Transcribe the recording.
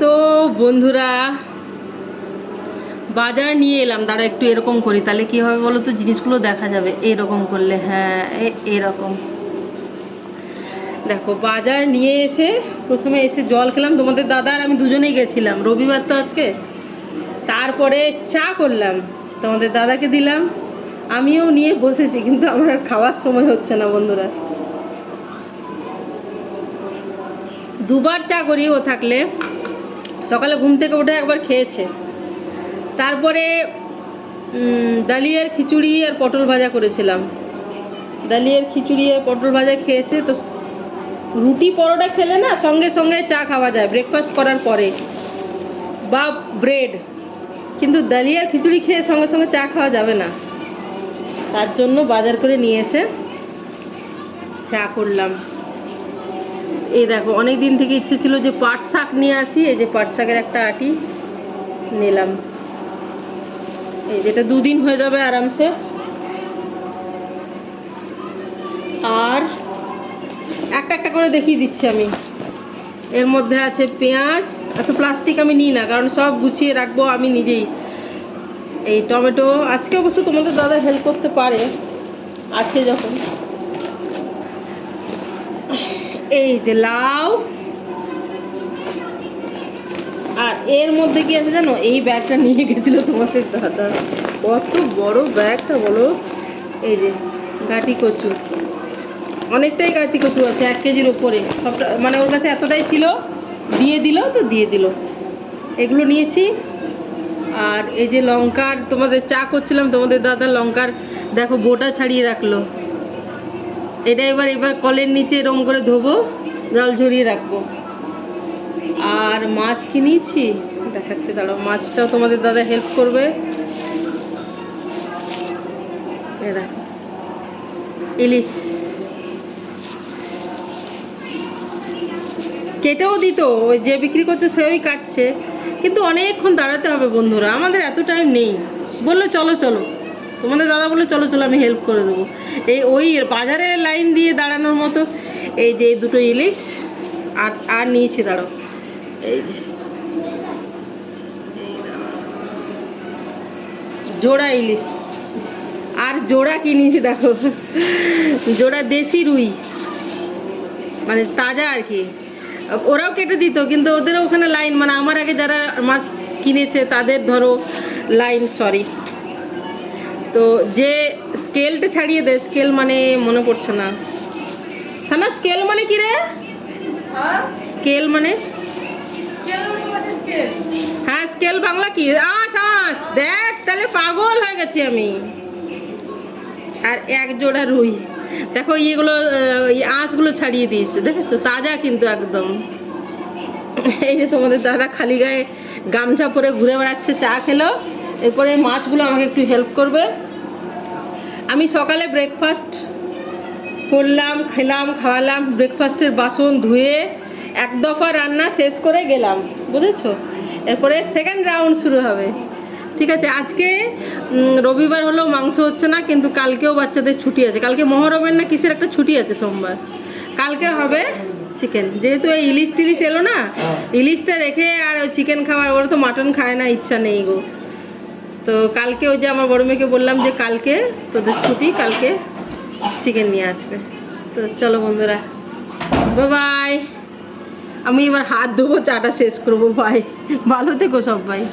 তো বন্ধুরা, বাজার নিয়ে এলাম। দাঁড়া একটু এরকম করি। তাহলে কি হবে বলো তো? জিনিসগুলো দেখা যাবে। এরকম করলে হ্যাঁ এরকম। দেখো, বাজার নিয়ে এসে প্রথমে এসে জল খেলাম। তোমাদের দাদা আর আমি দুজনেই গেছিলাম। রবিবার তো আজকে। তারপরে চা করলাম। তোমাদের দাদাকে দিলাম। আমিও নিয়ে বসেছি, কিন্তু আমার আর খাওয়ার সময় হচ্ছে না, বন্ধুরা। দুবার চা করি ও থাকলে। সকালে ঘুম থেকে উঠে একবার খেয়েছে। তারপরে ডালিয়ার খিচুড়ি আর পটল ভাজা করেছিলাম। ডালিয়ার খিচুড়ি আর পটল ভাজা খেয়েছে, তো রুটি পরোটা খেলে না সঙ্গে সঙ্গে চা খাওয়া যায় ব্রেকফাস্ট করার পরে। বা ব্রেড কিন্তু ডালিয়ার খিচুড়ি খেয়ে সঙ্গে সঙ্গে চা খাওয়া যাবে না। তার জন্য বাজার করে নিয়ে এসে চা করলাম। এই দেখো অনেক দিন থেকে ইচ্ছে ছিল যে পাট শাক নিয়ে আসি, এই যে পাট শাকের একটা আটি নিলাম। এই যেটা দুদিন হয়ে যাবে আরামসে। আর একটা একটা করে দেখিয়ে দিচ্ছি আমি। এর মধ্যে আছে পেঁয়াজ, এত প্লাস্টিক আমি নিই না, কারণ সব গুছিয়ে রাখব আমি নিজেই। এই টমেটো, আজকে অবশ্য তোমাদের দাদা হেল্প করতে পারে আছে যখন। এই যে লাউ। আর এর মধ্যে কি আছে জানো? এই ব্যাগটা নিয়ে গেছিল তোমাদের দাদা। কত বড় ব্যাগটা বলো? এই যে গাটি কচু। অনেকটাই গাটি কচু আছে, এক কেজির ওপরে সবটা মানে ওর কাছে এতটাই ছিল, দিয়ে দিল তো দিয়ে দিল। এগুলো নিয়েছি। আর এই যে লঙ্কার তোমাদের চা করছিলাম, তোমাদের দাদা লঙ্কার, দেখো, বোটা ছাড়িয়ে রাখল। এটা এবার এবার কলের নিচে এরম করে ধোবো, জল ঝরিয়ে রাখব। আর মাছ কিনেছি দেখাচ্ছে, দাঁড়াও, মাছটাও তোমাদের দাদা হেল্প করবে। ইলিশ। কেটেও দিত, ওই যে বিক্রি করছে সেই কাটছে। কিন্তু অনেকক্ষণ দাঁড়াতে হবে বন্ধুরা, আমাদের এত টাইম নেই। বলল, চলো চলো। তোমাদের দাদা বলল, চলো চলো, আমি হেল্প করে দেবো। এই ওই বাজারের লাইন দিয়ে দাঁড়ানোর মতো, এই যে এই দুটো ইলিশ, আর আর নিয়েছি দাঁড়ো এই যে। জোড়া ইলিশ। আর জোড়া কি নিয়েছি, দেখো। জোড়া দেশি রুই। মানে তাজা আর কি। ওরাও কেটে দিত, কিন্তু ওদের ওখানে লাইন মানে আমার আগে যারা মাছ কিনেছে, তাদের ধরো লাইন সরি তো যে স্কেলটা ছাড়িয়ে দেয় স্কেল মানে মনে পড়ছে না। সানা স্কেল মানে কি রে? স্কেল মানে? হ্যাঁ স্কেল বাংলা কি? আস আস দেখ তাহলে পাগল হয়ে গেছি আমি। আর এক জোড়া রুই। দেখো ইয়েগুলো আঁশগুলো ছাড়িয়ে দিয়েছে দেখেছ? তাজা কিন্তু একদম। এই যে তোমাদের দাদা খালি গায়ে গামছা পরে ঘুরে বেড়াচ্ছে চা খেলো। এরপরে মাছগুলো আমাকে একটু হেল্প করবে। আমি সকালে ব্রেকফাস্ট করলাম খেলাম খাওয়ালাম ব্রেকফাস্টের বাসন ধুয়ে এক দফা রান্না শেষ করে গেলাম বুঝেছ? এরপরে সেকেন্ড রাউন্ড শুরু হবে। ঠিক আছে আজকে রবিবার হলেও মাংস হচ্ছে না কিন্তু কালকেও বাচ্চাদের ছুটি আছে। কালকে মহরমের না কিসের একটা ছুটি আছে সোমবার? কালকে হবে চিকেন যেহেতু এই ইলিশ টিলিশ এলো না ইলিশটা রেখে আর ওই চিকেন খাওয়ার ওরা তো মাটন খায় না ইচ্ছা নেই গো। তো কালকে ওই যে আমার বড় মেয়েকে বললাম যে কালকে তোদের ছুটি, কালকে চিকেন নিয়ে আসবে। তো চলো বন্ধুরা বাই আমি এবার হাত ধোবো, চাটা শেষ করব ভাই ভালো থেকো সবাই